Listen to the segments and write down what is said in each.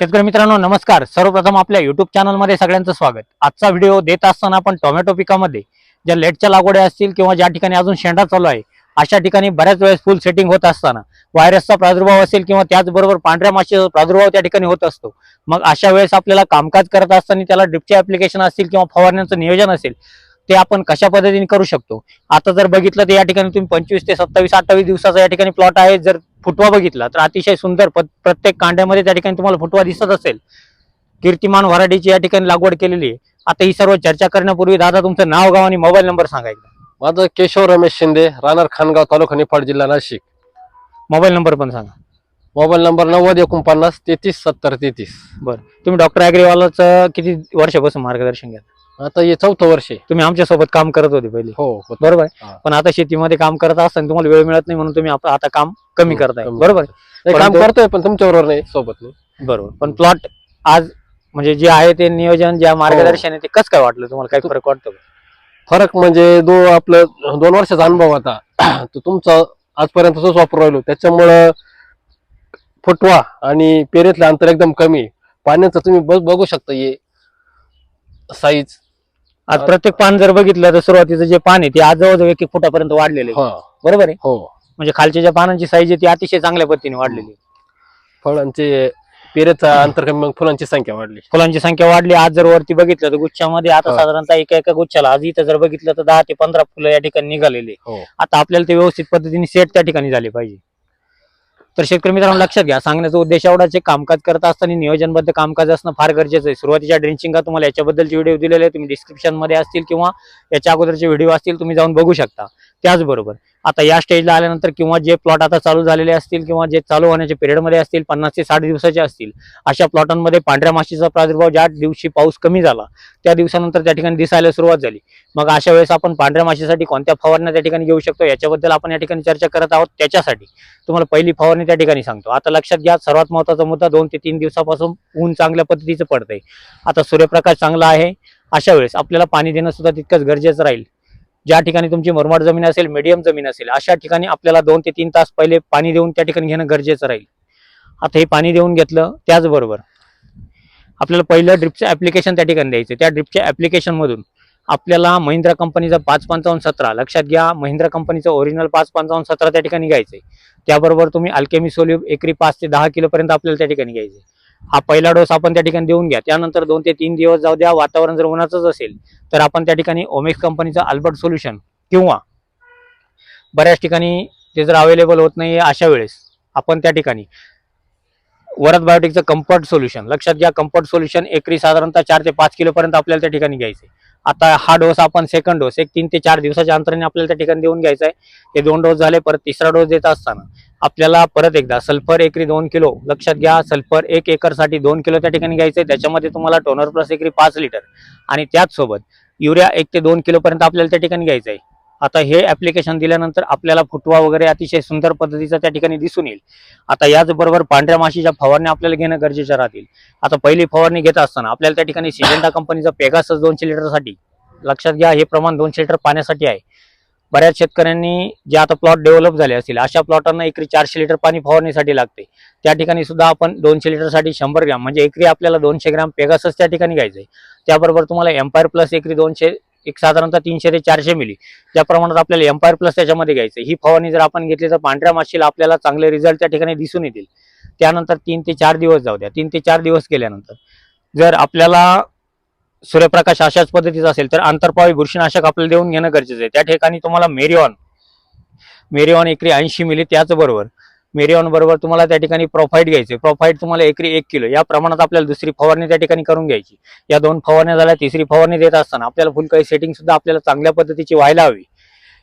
शेतकरी मित्रांनो नमस्कार. सर्वप्रथम आपल्या युट्यूब चॅनलमध्ये सगळ्यांचं स्वागत. आजचा व्हिडिओ देत असताना आपण टोमॅटो पिकामध्ये ज्या लेटच्या लागवड्या असतील किंवा ज्या ठिकाणी अजून शेंडा चालू आहे अशा ठिकाणी बऱ्याच वेळेस फुल सेटिंग होत असताना व्हायरसचा प्रादुर्भाव असेल किंवा त्याचबरोबर पांढऱ्या माशीचा प्रादुर्भाव त्या ठिकाणी होत असतो मग अशा वेळेस आपल्याला कामकाज करत असताना त्याला ड्रिपचे ऍप्लिकेशन असतील किंवा फवारण्यांचं नियोजन असेल ते आपण कशा पद्धतीने करू शकतो? आता जर बघितलं तर या ठिकाणी तुम्ही पंचवीस ते सत्तावीस अठ्ठावीस दिवसाचा या ठिकाणी प्लॉट आहे. जर फुटवा बघितला तर अतिशय सुंदर प्रत्येक कांड्यामध्ये त्या ठिकाणी तुम्हाला फुटवा दिसत असेल. कीर्तिमान व्हरायटीची या ठिकाणी लागवड केलेली आहे. आता ही सर्व चर्चा करण्यापूर्वी दादा तुमचं नाव गाव आणि मोबाईल नंबर सांगायचा माझं केशव रमेश शिंदे राहणार खानगाव तालुका निफाड जिल्हा नाशिक. मोबाईल नंबर पण सांगा. मोबाईल नंबर नव्वद एकोणपन्नास तेहतीस सत्तर तेहतीस. बरं. तुम्ही डॉक्टर ॲग्रीवालाचं किती वर्षापासून मार्गदर्शन घ्या आता हे चौथं वर्ष आहे. तुम्ही आमच्यासोबत काम करत होते पहिले. हो. बरोबर आहे? हा. पण आता शेतीमध्ये काम करत असताना तुम्हाला वेळ मिळत नाही म्हणून तुम्ही आप- आता काम कमी करताय. कमी बरोबर आहे? नाही, काम परंतु- करतोय पण तुमच्या बरोबर नाही सोबत नाही. बरोबर. पण प्लॉट आज म्हणजे जे आहे ते नियोजन ज्या मार्गदर्शन आहे ते कसं काय वाटलं? तुम्हाला काय फरक वाटतो? फरक म्हणजे दो आपलं दोन वर्षाचा अनुभव होता तो तुमचा आजपर्यंत तसंच वापरू राहिलो. त्याच्यामुळं फुटवा आणि पेरेतलं अंतर एकदम कमी आहे. पाण्याचं तुम्ही बघ- बघू शकता हे साईज आज प्रत्येक पान जर बघितलं तर सुरुवातीचं जे पान आहे ते आज जवळजवळ एक एक फुटापर्यंत वाढलेले. हा बरोबर आहे हो म्हणजे खालच्या ज्या पानांची साईज आहे ती अतिशय चांगल्या पद्धतीने वाढलेली आहे. फळांचे पेरेचा अंतर कमी मग फुलांची संख्या वाढली फुलांची संख्या वाढली आज जर वरती बघितलं तर गुच्छामध्ये आता हा. साधारणतः एका एका गुच्छाला आज इथं जर बघितलं तर दहा ते पंधरा फुलं या ठिकाणी निघालेली आहे. हो आता आपल्याला ते व्यवस्थित पद्धतीने सेट त्या ठिकाणी झाले पाहिजे तर शेतकरी मित्रांनो लक्षात घ्या सांगण्याचा उद्देश एवढाच कामकाज करत असताना नियोजनबद्ध कामकाज असणं फार गरजेचं आहे. सुरुवातीच्या ड्रिंचिंग तुम्हाला याच्याबद्दलचे व्हिडिओ दिलेले तुम्ही डिस्क्रिप्शनमध्ये असतील किंवा याच्या अगोदरचे व्हिडिओ असतील तुम्ही जाऊन बघू शकता. त्याचबरोबर. आता या स्टेजला आल्यानंतर किंवा जे प्लॉट आता चालू झालेले असतील किंवा जे चालू होण्याच्या पिरियडमध्ये असतील पन्नास ते साठ दिवसाचे असतील अशा प्लॉटांमध्ये पांढऱ्या माशीचा प्रादुर्भाव ज्या दिवशी पाऊस कमी झाला त्या दिवसानंतर त्या ठिकाणी दिसायला सुरुवात झाली. मग अशा वेळेस आपण पांढऱ्या माशीसाठी कोणत्या फवारण्या त्या ठिकाणी घेऊ शकतो याच्याबद्दल आपण या ठिकाणी चर्चा करत आहोत. त्याच्यासाठी तुम्हाला पहिली फवारणी त्या ठिकाणी सांगतो. आता लक्षात घ्या सर्वात महत्त्वाचा मुद्दा दोन ते तीन दिवसापासून ऊन चांगल्या पद्धतीचं पडतंय. आता सूर्यप्रकाश चांगला आहे. अशा वेळेस आपल्याला पाणी देणं सुद्धा तितकंच गरजेचं राहील. ज्या ठिकाणी तुमची मुरमाड जमीन असेल मीडियम जमीन असेल अशा ठिकाणी आपल्याला दोन ते तीन तास पहिले पाणी देऊन त्या ठिकाणी घेणं गरजेचं राहील. आता हे पाणी देऊन घेतलं त्याचबरोबर आपल्याला पहिलं ड्रिपचं ऍप्लिकेशन त्या ठिकाणी द्यायचं. त्या ड्रिपच्या ऍप्लिकेशन मधून आपल्याला महिंद्रा कंपनीचा पाच पंचावन्न सतरा लक्षात घ्या महिंद्रा कंपनीचं ओरिजिनल पाच पंचावन्न सतरा त्या ठिकाणी घ्यायचंय. त्याबरोबर तुम्ही अल्केमी सोल्यूब एकरी पाच ते दहा किलोपर्यंत आपल्याला त्या ठिकाणी घ्यायचे हा पहिला डोस आपण त्या ठिकाणी देऊन घ्या त्यानंतर दोन ते तीन दिवस जाऊ द्या वातावरण जर उन्हाचंच असेल तर आपण त्या ठिकाणी ओमेक्स कंपनीचं अल्बर्ट सोल्युशन किंवा बऱ्याच ठिकाणी ते जर अवेलेबल होत नाही अशा वेळेस आपण त्या ठिकाणी वरद बायोटिकचं कम्फर्ट सोल्युशन लक्षात घ्या कम्फर्ट सोल्युशन एकरी साधारणतः चार ते पाच किलोपर्यंत आपल्याला त्या ठिकाणी घ्यायचं आहे. आता हा डोस आपण सेकंड डोस एक तीन ते चार दिवसाच्या अंतराने आपल्याला त्या ठिकाणी देऊन घ्यायचा आहे. हे दोन डोस झाले परत तिसरा डोस देत असताना आपल्याला परत एकदा सल्फर एकरी दोन किलो लक्षात घ्या सल्फर एक एकरसाठी दोन किलो त्या ठिकाणी घ्यायचं आहे त्याच्यामध्ये तुम्हाला टोनर प्लस एकरी पाच लिटर आणि त्याचसोबत युरिया एक ते दोन किलोपर्यंत आपल्याला त्या ठिकाणी घ्यायचं आहे आता हे ऍप्लिकेशन दिल्यानंतर आपल्याला फुटवा वगैरे अतिशय सुंदर पद्धतीचा त्या ठिकाणी दिसून येईल. आता याचबरोबर पांढऱ्या माशीच्या फवारण्या आपल्याला घेणं गरजेच्या राहतील. आता पहिली फवारणी घेत असताना आपल्याला त्या ठिकाणी सिजेंटा कंपनीचा पेगासस दोनशे लिटरसाठी लक्षात घ्या हे प्रमाण दोनशे लिटर पाण्यासाठी आहे. बऱ्याच शेतकऱ्यांनी जे आता प्लॉट डेव्हलप झाले असतील अशा प्लॉटांना एकरी चारशे लिटर पाणी फवारणीसाठी लागते. त्या ठिकाणी सुद्धा आपण दोनशे लिटरसाठी शंभर ग्रॅम म्हणजे एकरी आपल्याला दोनशे ग्रॅम पेगासस त्या ठिकाणी घ्यायचं आहे त्याबरोबर तुम्हाला एम्पायर प्लस एकरी दोनशे एक साधारणतः तीनशे ते चारशे मिली. त्या प्रमाणात आपल्याला एम्पायर प्लस त्याच्यामध्ये घ्यायचं ही फवारणी जर आपण घेतली तर पांढऱ्या माशीला आपल्याला चांगले रिझल्ट त्या ठिकाणी दिसून येतील. त्यानंतर तीन ते चार दिवस जाऊ द्या. तीन ते चार दिवस गेल्यानंतर जर आपल्याला सूर्यप्रकाश अशाच पद्धतीचा असेल तर आंतरपावी बुरशीनाशक आपल्याला देऊन घेणं गरजेचं आहे. त्या ठिकाणी तुम्हाला मेरिऑन मेरिऑन एकरी ऐंशी मिली त्याचबरोबर मेरिऑन बरोबर तुम्हाला त्या ठिकाणी प्रोफाईट घ्यायचे प्रोफाईट तुम्हाला एकरी एक किलो. या प्रमाणात आपल्याला दुसरी फवारणी त्या ठिकाणी करून घ्यायची. या दोन फवारण्या झाल्या तिसरी फवारणी देत असताना आपल्याला फुलकळी सेटिंग सुद्धा आपल्याला चांगल्या पद्धतीची व्हायला हवी.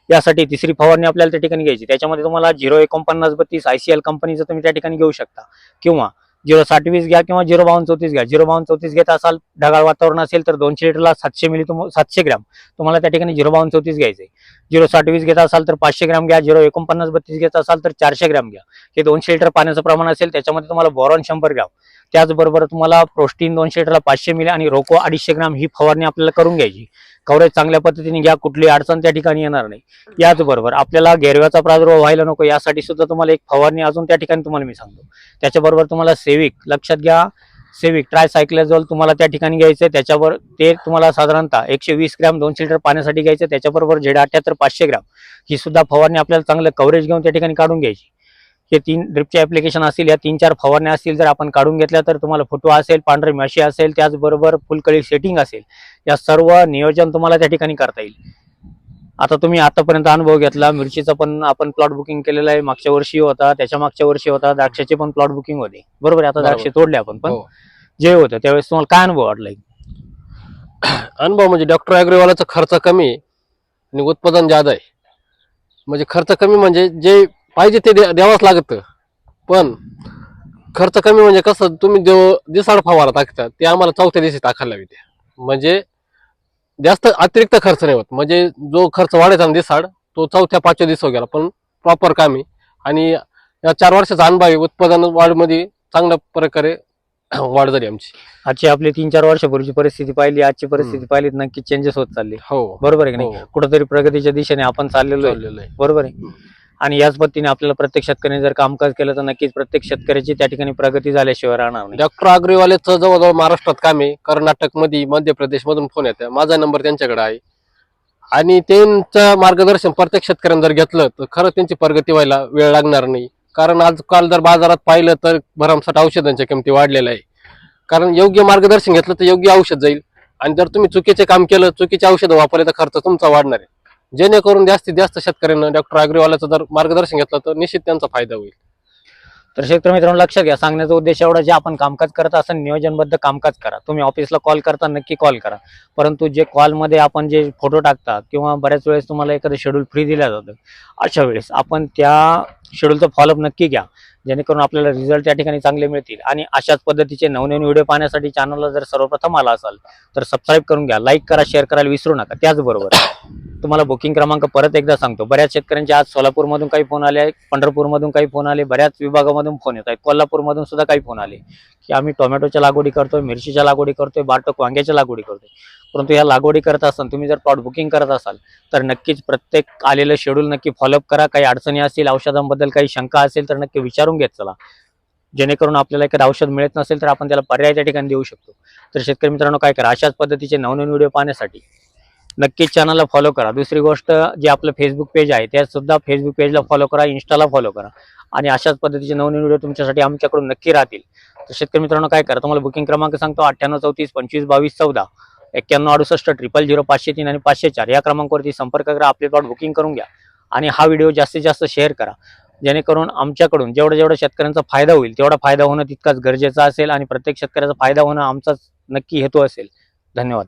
यासाठी तिसरी फवारणी आपल्याला त्या ठिकाणी घ्यायची. त्याच्यामध्ये तुम्हाला झिरो एकोणपन्नास बत्तीस आयसीएल कंपनीचं तुम्ही त्या ठिकाणी घेऊ शकता. किंवा झिरो साठ वीस घ्या किंवा झिरो बावन्न चौतीस घ्या. झिरो बावन्न चौतीस घेत असाल ढगाळ वातावरण असेल तर दोनशे लिटरला सातशे मिली तुम सातशे ग्रॅम. तुम्हाला त्या ठिकाणी झिरो बावन्न चौतीस घ्यायचे झिरो साठ वीस घेत असाल तर पाचशे ग्रॅम घ्या. झिरो एकोणपन्नास बत्तीस घेत असाल तर चारशे ग्रॅम घ्या. हे दोनशे लिटर पाण्याचं प्रमाण असेल त्याच्यामध्ये तुम्हाला बोरॉन शंभर ग्रॅम. त्याचबरोबर तुम्हाला प्रोस्टीन दोनशे लिटरला पाचशे मिली आणि रोको अडीचशे ग्रॅम ही फवारणी आपल्याला करून घ्यायची. कव्हरेज चांगल्या पद्धतीने घ्या कुठली अडचण त्या ठिकाणी येणार नाही. याचबरोबर आपल्याला गेरव्याचा प्रादुर्भाव व्हायला नको यासाठी सुद्धा तुम्हाला एक फवारणी अजून त्या ठिकाणी तुम्हाला मी सांगतो. त्याच्याबरोबर तुम्हाला सेविक लक्षात घ्या सेविक ट्रायसायक्लेझोल तुम्हाला त्या ठिकाणी घ्यायचं आहे त्याच्यावर ते तुम्हाला साधारणतः एकशे वीस ग्रॅम दोनशे लिटर पाण्यासाठी घ्यायचं त्याच्याबरोबर झेड अठ्याहत्तर पाचशे ग्रॅम ही सुद्धा फवारणी आपल्याला चांगलं कव्हरेज घेऊन त्या ठिकाणी काढून घ्यायची. हे तीन ड्रिपचे ऍप्लिकेशन असतील या तीन चार फवारण्या असतील जर आपण काढून घेतल्या तर तुम्हाला फुटवा असेल पांढरी माशी असेल त्याचबरोबर फुलकळी सेटिंग असेल. या सर्व नियोजन तुम्हाला त्या ठिकाणी करता येईल. आता तुम्ही आतापर्यंत अनुभव घेतला मिरचीचा पण आपण प्लॉट बुकिंग केलेला आहे. मागच्या वर्षी होता त्याच्या मागच्या वर्षी होता द्राक्षाचे पण प्लॉट बुकिंग होते. बरोबर आहे? आता. द्राक्षे तोडले आपण पण. हो. जे होतं त्यावेळेस तुम्हाला काय अनुभव वाटला? अनुभव म्हणजे डॉक्टर अग्रवालाचा खर्च कमी आहे आणि उत्पादन जादा आहे. म्हणजे खर्च कमी म्हणजे जे पाहिजे ते द्या- द्यावंच लागतं. पण खर्च कमी म्हणजे कसं तुम्ही जो दिसाड फवारा टाकता ते आम्हाला चौथ्या दिवशी टाकायला लावी म्हणजे जास्त अतिरिक्त खर्च नाही होत. म्हणजे जो खर्च वाढायचा ना दिसाड तो चौथ्या पाचव्या दिवसावर गेला. पण प्रॉपर काम. आहे आणि या चार वर्षाचा अनुभव आहे उत्पादन वाढमध्ये चांगल्या प्रकारे वाढ झाली आमची. आजची आपली तीन चार वर्षापूर्वीची परिस्थिती पाहिली आजची परिस्थिती पाहिली नक्की चेंजेस होत चालली. हो. बरोबर आहे की नाही? हो. कुठेतरी प्रगतीच्या दिशेने आपण चाललेलं आहे. बरोबर आहे. आणि याच पद्धतीने आपल्याला प्रत्येक शेतकऱ्याने जर कामकाज केलं तर नक्कीच प्रत्येक शेतकऱ्याची त्या ठिकाणी प्रगती झाल्याशिवाय राहणार नाही. डॉक्टर अग्रवालेचं जवळजवळ महाराष्ट्रात काम आहे. कर्नाटकमध्ये मध्य प्रदेश मधून फोन येतात माझा नंबर त्यांच्याकडे आहे. आणि त्यांचं मार्गदर्शन प्रत्येक शेतकऱ्यांनी जर घेतलं तर खरं त्यांची प्रगती व्हायला वेळ लागणार नाही. कारण आजकाल जर बाजारात पाहिलं तर भरमसाठ औषधांच्या किमती वाढलेल्या आहे. कारण योग्य मार्गदर्शन घेतलं तर योग्य औषध जाईल. आणि जर तुम्ही चुकीचे काम केलं चुकीचे औषधं वापरले तर खर्च तुमचा वाढणार आहे. जेणेकरून जास्तीत जास्त शेतकऱ्यांना डॉक्टर अग्रवालाचं जर मार्गदर्शन घेतलं तर निश्चित त्यांचा फायदा होईल. तर शेतकरी मित्रांनो लक्षात घ्या. सांगण्याचा उद्देश एवढा जे आपण कामकाज करत असं नियोजनबद्ध कामकाज करा. तुम्ही ऑफिसला कॉल करता नक्की कॉल करा. परंतु जे कॉलमध्ये आपण जे फोटो टाकता किंवा बऱ्याच वेळेस तुम्हाला एखादं शेड्यूल फ्री दिलं जातं अशा वेळेस आपण त्या शेड्यूलचा फॉलोअप नक्की घ्या. जेणेकरून आपल्याला रिझल्ट त्या ठिकाणी चांगले मिळतील. आणि अशाच पद्धतीचे नवनवीन व्हिडिओ पाहण्यासाठी चॅनलला जर सर्वप्रथम आला असाल तर सबस्क्राईब करून घ्या. लाईक करा शेअर करायला विसरू नका. त्याचबरोबर तुम्हाला बुकिंग क्रमांक परत एकदा सांगतो. बऱ्याच शेतकऱ्यांचे आज सोलापूरमधून काही फोन आले आहेत पंढरपूरमधून काही फोन आले बऱ्याच विभागामधून फोन येत आहेत. कोल्हापूरमधून सुद्धा काही फोन आले. की आम्ही टोमॅटोच्या लागवडी करतोय मिरचीच्या लागवडी करतोय बाटक वांग्याच्या लागवडी करतोय. परंतु या लागवडी करत असताना तुम्ही जर प्लॉट बुकिंग करत असाल तर नक्कीच प्रत्येक आलेलं शेड्यूल नक्की फॉलोअप करा. काही अडचणी असतील औषधांबद्दल काही शंका असेल तर नक्की विचारून घेत चला. जेणेकरून आपल्याला एखादं औषध मिळत नसेल तर आपण त्याला पर्याय त्या ठिकाणी देऊ शकतो. तर शेतकरी मित्रांनो काय करा अशाच पद्धतीचे नवनवीन व्हिडिओ पाहण्यासाठी नक्कीच चॅनलला फॉलो करा. दुसरी गोष्ट जे आपलं फेसबुक पेज आहे त्या सुद्धा फेसबुक पेजला फॉलो करा इंस्टाला फॉलो करा. आणि अशाच पद्धतीचे नवनवीन व्हिडिओ तुमच्यासाठी आमच्याकडून नक्की राहतील. तर शेतकरी मित्रांनो काय करा? तुम्हाला बुकिंग क्रमांक सांगतो अठ्ठ्याण्णव चौतीस पंचवीस बावीस चौदा एक्क्याण्णव अडुसष्ट ट्रिपल झिरो पाचशे तीन आणि पाचशे चार या क्रमांकावरती संपर्क करा आपले प्लॉट बुकिंग करून घ्या. आणि हा व्हिडिओ जास्तीत जास्त शेअर करा. जेणेकरून आमच्याकडून जेवढा जेवढा शेतकऱ्यांचा फायदा होईल तेवढा फायदा होणं तितकाच गरजेचा असेल आणि प्रत्येक शेतकऱ्याचा फायदा होणं आमचाच नक्की हेतू असेल. धन्यवाद.